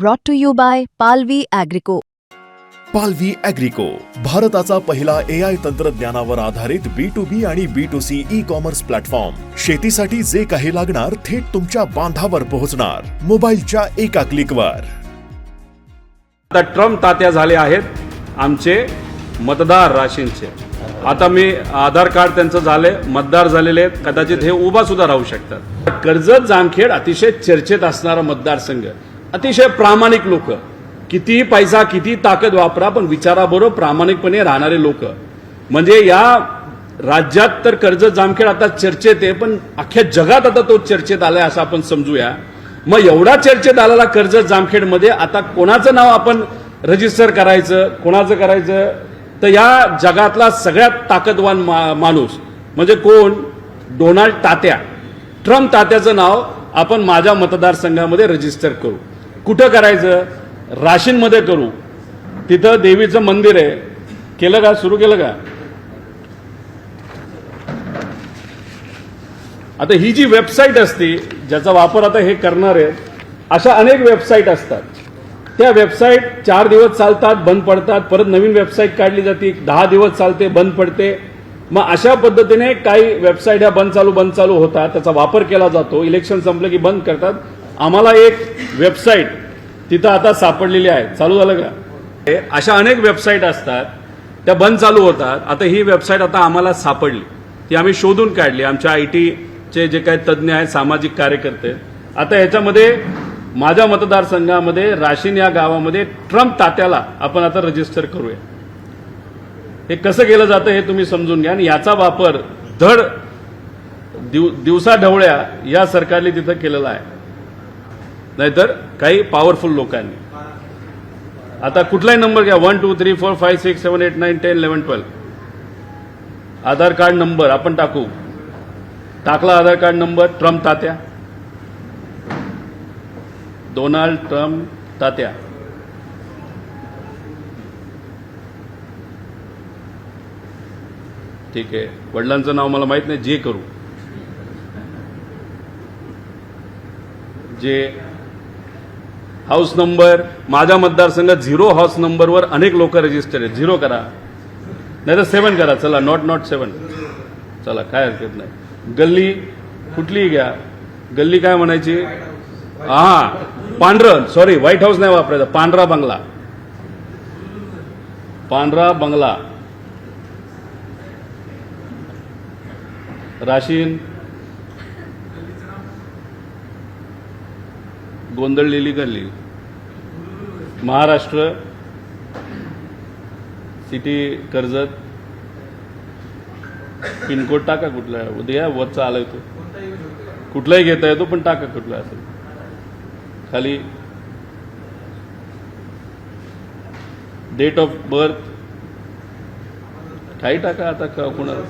brought to you by Palvi Agrico. पालवी अॅग्रिको भारताचा पहिला ए आय तंत्रज्ञानावर आधारित बी टू बी आणि B to C e commerce platform शेतीसाठी जे काही लागणार थेट तुमच्या बांधावर पोहोचणार. मोबाईलच्या एका क्लिकवर आता ट्रम्प तात्या झाले आहेत आमचे मतदार राशींचे. आता मी आधार कार्ड त्यांचं झाले मतदार झालेले आहेत कदाचित हे उभा सुद्धा राहू शकतात. कर्जत जामखेड अतिशय चर्चेत असणारा मतदारसंघ. अतिशय प्रामाणिक लोक. कितीही पैसा किती ताकद वापरा पण विचाराबरोबर प्रामाणिकपणे राहणारे लोक. म्हणजे या राज्यात तर कर्ज जामखेड आता चर्चेत आहे पण अख्ख्या जगात आता तो चर्चेत आलाय असं आपण समजूया. मग एवढा चर्चेत आलेला कर्ज जामखेडमध्ये आता कोणाचं नाव आपण रजिस्टर करायचं कोणाचं करायचं? तर या जगातला सगळ्यात ताकदवान मा- माणूस म्हणजे कोण? डोनाल्ड तात्या. ट्रम्प तात्याचं नाव आपण माझ्या मतदारसंघामध्ये रजिस्टर करू. कुठं करायचं? राशींमध्ये करू. तिथं देवीचं मंदिर आहे. केलं का? सुरू केलं का? आता ही जी वेबसाईट असते ज्याचा वापर आता हे करणार आहेत अशा अनेक वेबसाईट असतात. त्या वेबसाईट चार दिवस चालतात बंद पडतात. परत नवीन वेबसाईट काढली जाते. दहा दिवस चालते बंद पडते. मग अशा पद्धतीने काही वेबसाईट ह्या बंद चालू बंद चालू होतात. त्याचा वापर केला जातो. इलेक्शन संपलं की बंद करतात. आम्हाला एक वेबसाईट तिथं आता सापडलेली आहे. चालू झालं का? हे अशा अनेक वेबसाईट असतात. त्या बंद चालू होतात. आता ही वेबसाईट आता आम्हाला सापडली. ती आम्ही शोधून काढली. आमच्या आय टीचे जे काही तज्ज्ञ आहेत सामाजिक कार्यकर्ते. आता याच्यामध्ये माझ्या मतदारसंघामध्ये राशीन या गावामध्ये ट्रम्प तात्याला आपण आता रजिस्टर करूया. हे कसं केलं जातं हे तुम्ही समजून घ्या. आणि याचा वापर धड दिव दिवसाढवळ्या या सरकारने तिथं केलेला आहे. नाहीतर काही पॉवरफुल लोकांनी. आता कुठलाही नंबर घ्या. One two three four five six seven eight nine ten eleven twelve Aadhaar card number आपण टाकू. टाकला आधार कार्ड नंबर ट्रम्प तात्या. डोनाल्ड ट्रम्प तात्या. ठीक आहे. वडिलांचं नाव मला माहीत नाही. जे करू. जे हाऊस नंबर माझ्या मतदारसंघात झिरो हाऊस नंबरवर अनेक लोक रजिस्टर आहेत. झिरो करा. नाही तर सेवन करा. चला नॉट नॉट सेवन चला काय हरकत नाही. गल्ली कुठलीही घ्या. गल्ली काय म्हणायची? हा पांढरं. सॉरी व्हाईट हाऊस नाही वापरायचं. पांढरा बंगला. पांढरा बंगला. राशीन गोंधळलेली गल्ली. महाराष्ट्र सिटी कर्जत. पिनकोड टाका कुठला उद्या वरचा आलाय तो. कुठलाही घेता येतो पण टाका कुठला असेल खाली. डेट ऑफ बर्थ काही टाका आता का कुणाला?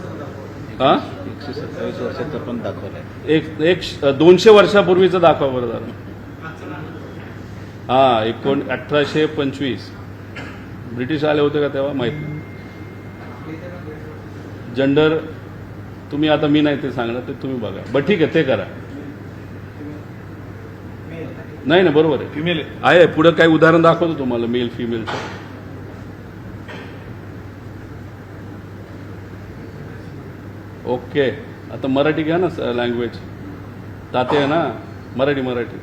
हा? एकशे सत्तावीस वर्षाचं पण दाखवलंय. एक एक दोनशे वर्षापूर्वीचं दाखवा बरं झालं हा एकोण अठराशे पंचवीस. ब्रिटिश आले होते का तेव्हा? माहीत नाही. जेंडर तुम्ही आता मी नाही ते सांगणार ते तुम्ही बघा. बरं ठीक आहे ते करा. नाही ना बरोबर आहे. फिमेल आहे पुढे काही उदाहरण दाखवतो तुम्हाला मेल फिमेलचं ओके आता मराठी घ्या ना लँग्वेज ताते आहे ना? मराठी मराठी.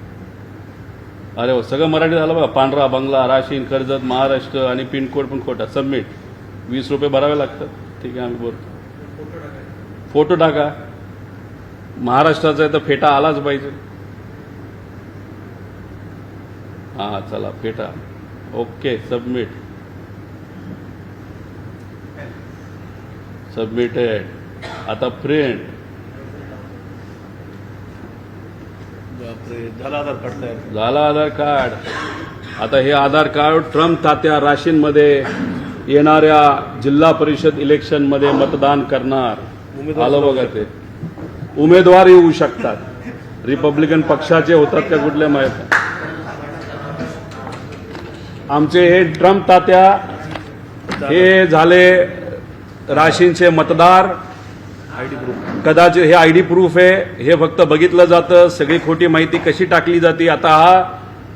अरे हो सगळं मराठी झालं बघा. पांढरा बंगला राशीन कर्जत महाराष्ट्र आणि पिनकोड पण खोटा. सबमिट. वीस रुपये भरावे लागतात. ठीक आहे आम्ही बोलतो. फोटो टाका. महाराष्ट्राचा आहे तर फेटा आलाच पाहिजे. हा चला फेटा. Okay submit. सबमिटेड. आता प्रिंट. झाला आधार कार्ड तयार झाला आधार कार्ड. आता हे आधार कार्ड ट्रम्प तात्या राशींमध्ये येणाऱ्या जिल्हा परिषद इलेक्शनमध्ये मतदान करणार. आलं बघा ते. उमेदवार येऊ शकतात. रिपब्लिकन पक्षाचे होतात का कुठल्या माहीत. आमचे हे ट्रम्प तात्या हे झाले राशींचे मतदार. कदाचित हे आय डी प्रूफ आहे. हे फक्त बघितलं जातं. सगळी खोटी माहिती कशी टाकली जाते आता हा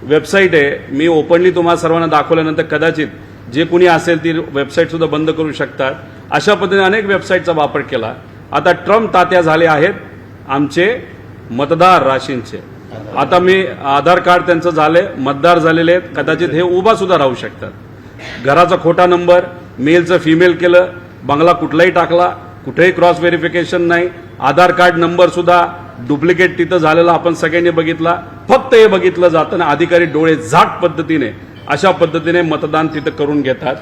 वेबसाईट आहे. मी ओपनली तुम्हाला सर्वांना दाखवल्यानंतर कदाचित जे कुणी असेल ती वेबसाईट सुद्धा बंद करू शकतात. अशा पद्धतीने अनेक वेबसाईटचा वापर केला. आता ट्रम्प तात्या झाले आहेत आमचे मतदार राशींचे. आता मी आधार कार्ड त्यांचं झाले मतदार झालेले आहेत. कदाचित हे उभा सुद्धा राहू शकतात. घराचा खोटा नंबर मेलचं फिमेल केलं बंगला कुठलाही टाकला कुठेही क्रॉस व्हेरिफिकेशन नाही. आधार कार्ड नंबर सुद्धा डुप्लिकेट तिथं झालेला आपण सगळ्यांनी बघितला. फक्त हे बघितलं जातं ना अधिकारी डोळे झाट पद्धतीने अशा पद्धतीने मतदान तिथं करून घेतात.